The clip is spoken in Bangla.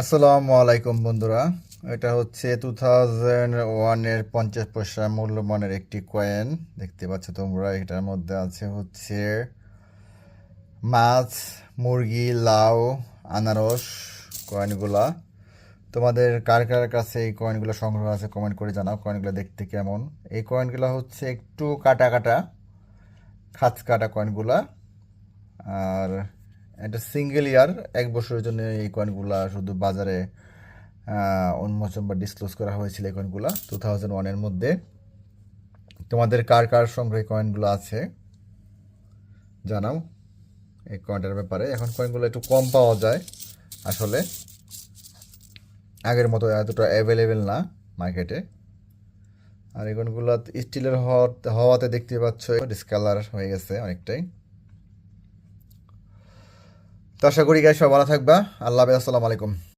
আসসালামু আলাইকুম বন্ধুরা। এটা হচ্ছে টু থাউজেন্ড ওয়ানের পঞ্চাশ পয়সা মূল্যমানের একটি কয়েন দেখতে পাচ্ছ তোমরা, এটার মধ্যে আছে হচ্ছে মাছ, মুরগি, লাউ, আনারস কয়েনগুলা তোমাদের কার কার কাছে এই কয়েনগুলো সংগ্রহ আছে কমেন্ট করে জানাও কয়েনগুলো দেখতে কেমন? এই কয়েনগুলো হচ্ছে একটু কাটা কাটা, খাঁচ কাটা কয়েনগুলা আর এটা সিঙ্গেল ইয়ার এক বছরের জন্য এই কয়েনগুলা শুধু বাজারে উন্মোচন বা ডিসক্লোজ করা হয়েছিল এই কয়েনগুলা টু থাউজেন্ড ওয়ানের মধ্যে। তোমাদের কার কার সংগ্রহে কয়েনগুলো আছে? জানাও এই কয়েনটার ব্যাপারে। এখন কয়েনগুলো একটু কম পাওয়া যায় আসলে। আগের মতো এতটা অ্যাভেলেবেল না মার্কেটে আর এই কয়েনগুলো স্টিলের হওয়াতে হওয়াতে দেখতে পাচ্ছ ডিসকালার হয়ে গেছে অনেকটাই। তো আশা করি গাই সব ভালো থাকবা। আল্লাহ আসসালামু আলাইকুম।